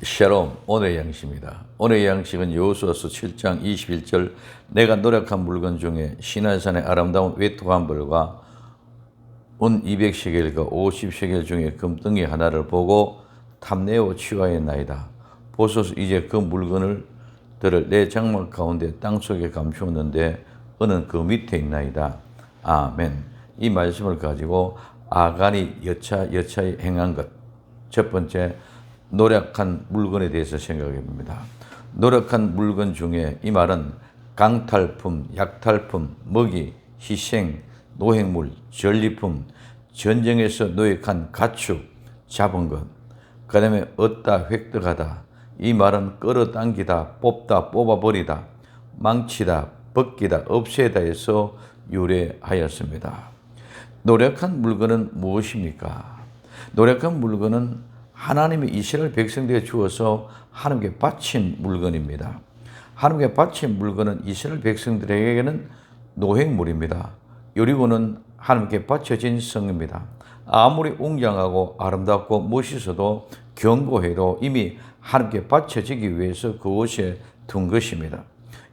샬롬 오늘의 양식입니다. 오늘의 양식은 여호수아서 7장 21절 내가 노력한 물건 중에 시나산의 아름다운 외투 한 벌과 은 200시겔과 50시겔 중에 금덩이 하나를 보고 탐내어 취하였나이다. 보소서 이제 그 물건을 들을 내 장막 가운데 땅속에 감추었는데 은은 그 밑에 있나이다. 아멘. 이 말씀을 가지고 아간이 여차 여차히 행한 것. 첫 번째 노력한 물건에 대해서 생각해 봅니다. 노력한 물건 중에 이 말은 강탈품, 약탈품, 먹이, 희생, 노획물, 전리품, 전쟁에서 노획한 가축, 잡은 것, 그 다음에 얻다, 획득하다. 이 말은 끌어당기다, 뽑다, 뽑아버리다, 망치다, 벗기다, 없애다에서 유래하였습니다. 노력한 물건은 무엇입니까? 노력한 물건은 하나님이 이스라엘 백성들에 주어서 하나님께 바친 물건입니다. 하나님께 바친 물건은 이스라엘 백성들에게는 노획물입니다. 여리고는 하나님께 바쳐진 성입니다. 아무리 웅장하고 아름답고 멋있어도 견고해도 이미 하나님께 바쳐지기 위해서 그곳에 둔 것입니다.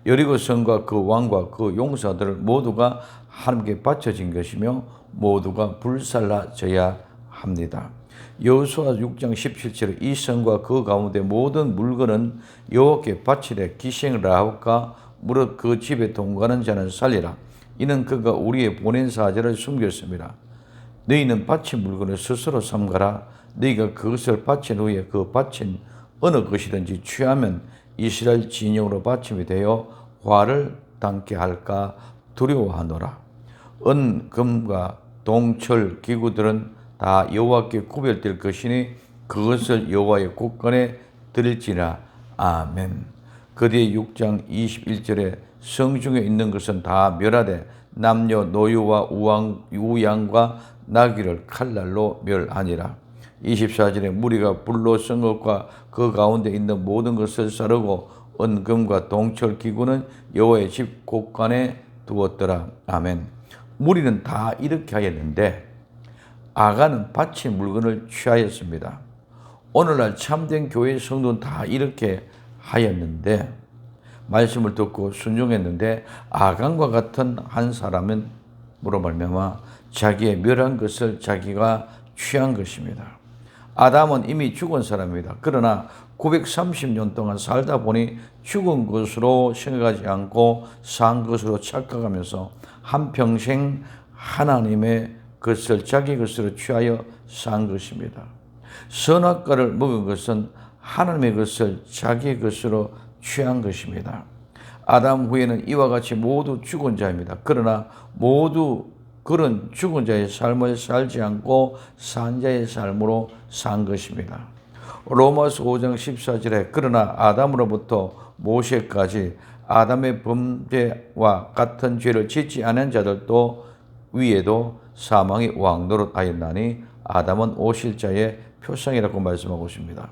여리고 성과 그 왕과 그 용사들 모두가 하나님께 바쳐진 것이며 모두가 불살라져야 합니다. 여호수아 6장 17절에 이 성과 그 가운데 모든 물건은 여호와께 바치되 기생 라합과 무릇 그 집에 동거하는 자는 살리라. 이는 그가 우리의 보낸 사자를 숨겼습니다. 너희는 바친 물건을 스스로 삼가라. 너희가 그것을 바친 후에 그 바친 어느 것이든지 취하면 이스라엘 진영으로 바침이 되어 화를 당케 할까 두려워하노라. 은, 금과 동철 기구들은 다 여호와께 구별될 것이니 그것을 여호와의 곳간에 드릴지라. 아멘. 그 뒤에 6장 21절에 성중에 있는 것은 다 멸하되 남녀 노유와 우왕, 우양과 나귀를 칼날로 멸하니라. 24절에 무리가 불로 쓴 것과 그 가운데 있는 모든 것을 사르고 은금과 동철 기구는 여호와의 집 곳간에 두었더라. 아멘. 무리는 다 이렇게 하였는데 아가는 바친 물건을 취하였습니다. 오늘날 참된 교회 성도는 다 이렇게 하였는데 말씀을 듣고 순종했는데 아간과 같은 한 사람은 물어 말미암아 자기의 멸한 것을 자기가 취한 것입니다. 아담은 이미 죽은 사람입니다. 그러나 930년 동안 살다 보니 죽은 것으로 생각하지 않고 산 것으로 착각하면서 한평생 하나님의 것을 자기 것으로 취하여 산 것입니다. 선악과를 먹은 것은 하나님의 것을 자기 것으로 취한 것입니다. 아담 후에는 이와 같이 모두 죽은 자입니다. 그러나 모두 그런 죽은 자의 삶을 살지 않고 산 자의 삶으로 산 것입니다. 로마서 5장 14절에 그러나 아담으로부터 모세까지 아담의 범죄와 같은 죄를 짓지 않은 자들도 위에도 사망이 왕노릇하였나니 아담은 오실 자의 표상이라고 말씀하고 있습니다.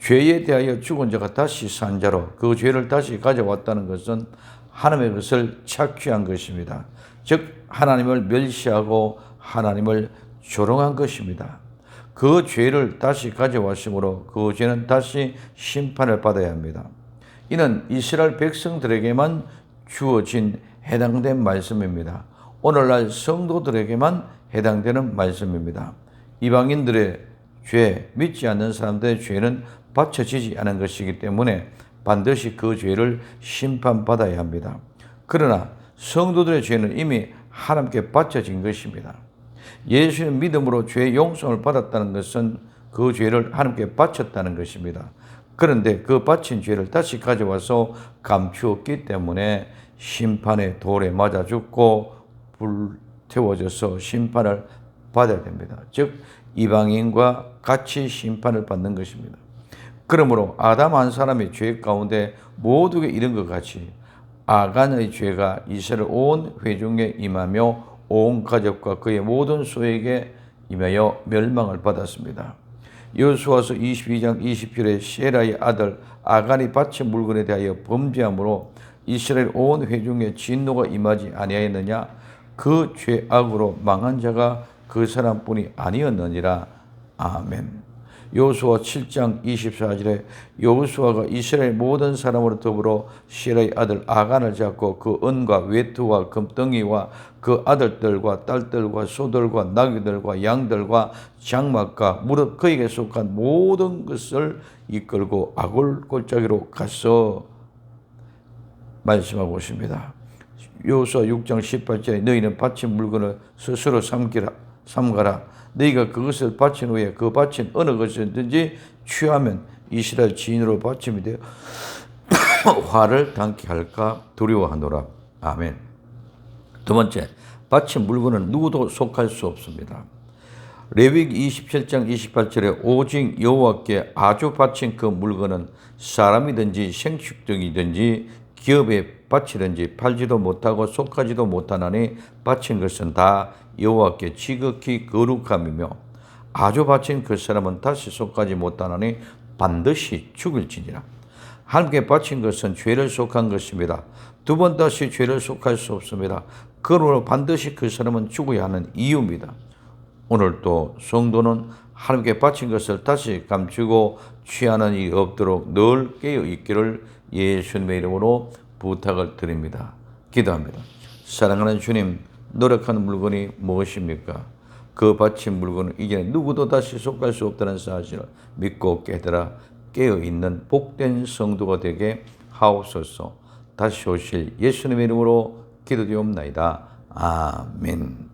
죄에 대하여 죽은 자가 다시 산 자로 그 죄를 다시 가져왔다는 것은 하나님의 것을 착취한 것입니다. 즉 하나님을 멸시하고 하나님을 조롱한 것입니다. 그 죄를 다시 가져왔으므로 그 죄는 다시 심판을 받아야 합니다. 이는 이스라엘 백성들에게만 주어진 해당된 말씀입니다. 오늘날 성도들에게만 해당되는 말씀입니다. 이방인들의 죄, 믿지 않는 사람들의 죄는 받쳐지지 않은 것이기 때문에 반드시 그 죄를 심판받아야 합니다. 그러나 성도들의 죄는 이미 하나님께 바쳐진 것입니다. 예수의 믿음으로 죄 용서를 받았다는 것은 그 죄를 하나님께 바쳤다는 것입니다. 그런데 그 바친 죄를 다시 가져와서 감추었기 때문에 심판의 돌에 맞아 죽고 불태워져서 심판을 받아야 됩니다. 즉 이방인과 같이 심판을 받는 것입니다. 그러므로 아담 한 사람의 죄 가운데 모두가 이런 것 같이 아간의 죄가 이스라엘 온 회중에 임하며 온 가족과 그의 모든 소에게 임하여 멸망을 받았습니다. 여수와서 22장 20절에 세라의 아들 아간이 바친 물건에 대하여 범죄함으로 이스라엘 온 회중에 진노가 임하지 아니하였느냐 그 죄악으로 망한 자가 그 사람뿐이 아니었느니라 아멘. 여호수아 7장 24절에 여호수아가 이스라엘 모든 사람으로 더불어 시라의 아들 아간을 잡고 그 은과 외투와 금덩이와 그 아들들과 딸들과 소들과 나귀들과 양들과 장막과 무릇 그에게 속한 모든 것을 이끌고 아골 골짜기로 가서 말씀하고 있습니다. 요수아 6장 18절에 너희는 바친 물건을 스스로 삼기라 삼가라 너희가 그것을 바친 후에 그 바친 어느 것이든지 취하면 이스라엘 지인으로 바침이 되어 화를 당케 할까 두려워하노라 아멘. 두 번째 바친 물건은 누구도 속할 수 없습니다. 레위기 27장 28절에 오직 여호와께 아주 바친 그 물건은 사람이든지 생축등이든지 기업에 바치든지 팔지도 못하고 속하지도 못하나니 바친 것은 다 여호와께 지극히 거룩함이며 아주 바친 그 사람은 다시 속하지 못하나니 반드시 죽을지니라. 하나님께 바친 것은 죄를 속한 것입니다. 두 번 다시 죄를 속할 수 없습니다. 그러므로 반드시 그 사람은 죽어야 하는 이유입니다. 오늘 또 성도는 하나님께 바친 것을 다시 감추고 취하는 일이 없도록 늘 깨어 있기를 예수님의 이름으로 부탁을 드립니다. 기도합니다. 사랑하는 주님, 노력하는 물건이 무엇입니까? 그 바친 물건은 이제 누구도 다시 속할 수 없다는 사실을 믿고 깨달아 깨어 있는 복된 성도가 되게 하옵소서. 다시 오실 예수님의 이름으로 기도되옵나이다. 아멘.